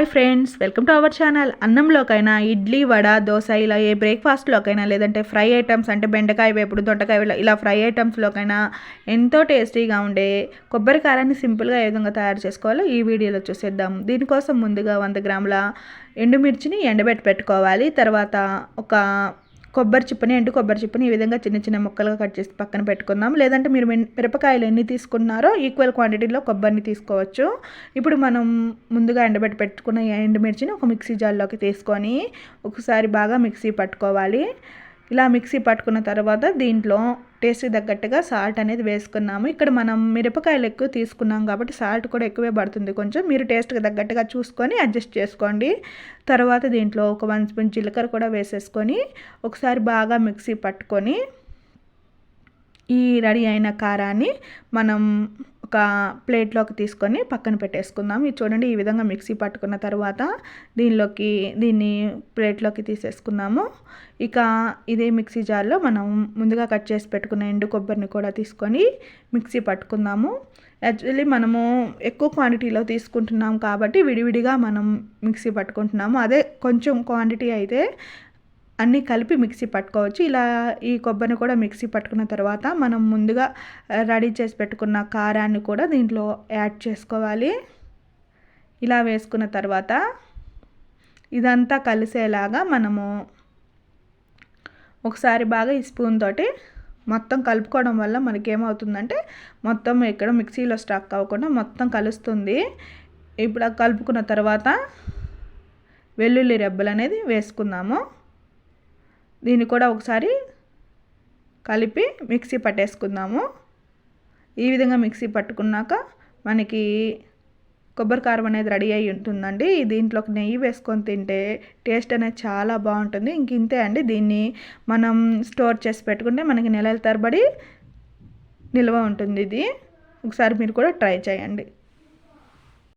Hi friends welcome to our channel. అన్నంలోకైనా idli vada dosa ఇలా ఏ బ్రేక్ఫాస్ట్లోకైనా లేదంటే ఫ్రై ఐటమ్స్ అంటే బెండకాయ వేపుడు దొండకాయ ఇలా- ఫ్రై ఐటమ్స్లోకైనా ఎంతో టేస్టీగా ఉండే కొబ్బరి కారాన్ని సింపుల్గా ఏ విధంగా తయారు చేసుకోవాలో ఈ వీడియోలో చూసేద్దాం. దీనికోసం ముందుగా వంద గ్రాముల ఎండుమిర్చిని ఎండబెట్టి పెట్టుకోవాలి. తర్వాత ఒక కొబ్బరి చిప్పని ఎండు కొబ్బరి చిప్పని ఈ విధంగా చిన్న చిన్న ముక్కలుగా కట్ చేసి పక్కన పెట్టుకుందాం. లేదంటే మీరు మిరపకాయలు ఎన్ని తీసుకున్నారో ఈక్వల్ క్వాంటిటీలో కొబ్బరిని తీసుకోవచ్చు. ఇప్పుడు మనం ముందుగా ఎండబెట్టి పెట్టుకున్న ఎండుమిర్చిని ఒక మిక్సీ జార్లోకి తీసుకొని ఒకసారి బాగా మిక్సీ పట్టుకోవాలి. ఇలా మిక్సీ పట్టుకున్న తర్వాత దీంట్లో టేస్ట్కి తగ్గట్టుగా సాల్ట్ అనేది వేసుకున్నాము. ఇక్కడ మనం మిరపకాయలు ఎక్కువ తీసుకున్నాం కాబట్టి సాల్ట్ కూడా ఎక్కువే పడుతుంది కొంచెం. మీరు టేస్ట్కి తగ్గట్టుగా చూసుకొని అడ్జస్ట్ చేసుకోండి. తర్వాత దీంట్లో ఒక వన్ స్పూన్ జీలకర్ర కూడా వేసేసుకొని ఒకసారి బాగా మిక్సీ పట్టుకొని ఈ రెడీ అయిన కారాన్ని మనం ఒక ప్లేట్లోకి తీసుకొని పక్కన పెట్టేసుకుందాం. ఇది చూడండి ఈ విధంగా మిక్సీ పట్టుకున్న తర్వాత దీనిలోకి దీన్ని ప్లేట్లోకి తీసేసుకున్నాము ఇక ఇదే మిక్సీ జార్లో మనం ముందుగా కట్ చేసి పెట్టుకున్న ఎండు కొబ్బరిని కూడా తీసుకొని మిక్సీ పట్టుకుందాము. యాక్చువల్లీ మనము ఎక్కువ క్వాంటిటీలో తీసుకుంటున్నాం కాబట్టి విడివిడిగా మనం మిక్సీ పట్టుకుంటున్నాము. అదే కొంచెం క్వాంటిటీ అయితే అన్నీ కలిపి మిక్సీ పట్టుకోవచ్చు. ఇలా ఈ కొబ్బరిని కూడా మిక్సీ పట్టుకున్న తర్వాత మనం ముందుగా రెడీ చేసి పెట్టుకున్న కారాన్ని కూడా దీంట్లో యాడ్ చేసుకోవాలి. ఇలా వేసుకున్న తర్వాత ఇదంతా కలిసేలాగా మనము ఒకసారి బాగా ఈ స్పూన్ తోటి మొత్తం కలుపుకోవడం వల్ల మనకి ఏమవుతుందంటే మొత్తం ఇక్కడ మిక్సీలో స్టక్ అవ్వకుండా మొత్తం కలుస్తుంది. ఇప్పుడు కలుపుకున్న తర్వాత వెల్లుల్లి రెబ్బలు అనేది వేసుకుందాము. దీన్ని కూడా ఒకసారి కలిపి మిక్సీ పట్టేసుకుందాము. ఈ విధంగా మిక్సీ పట్టుకున్నాక మనకి కొబ్బరి కారం అనేది రెడీ అయి ఉంటుందండి. దీంట్లోకి నెయ్యి వేసుకొని తింటే టేస్ట్ అనేది చాలా బాగుంటుంది. ఇంక ఇంతే అండి. దీన్ని మనం స్టోర్ చేసి పెట్టుకుంటే మనకి నెలల తరబడి నిల్వ ఉంటుంది ఇది. ఒకసారి మీరు కూడా ట్రై చేయండి.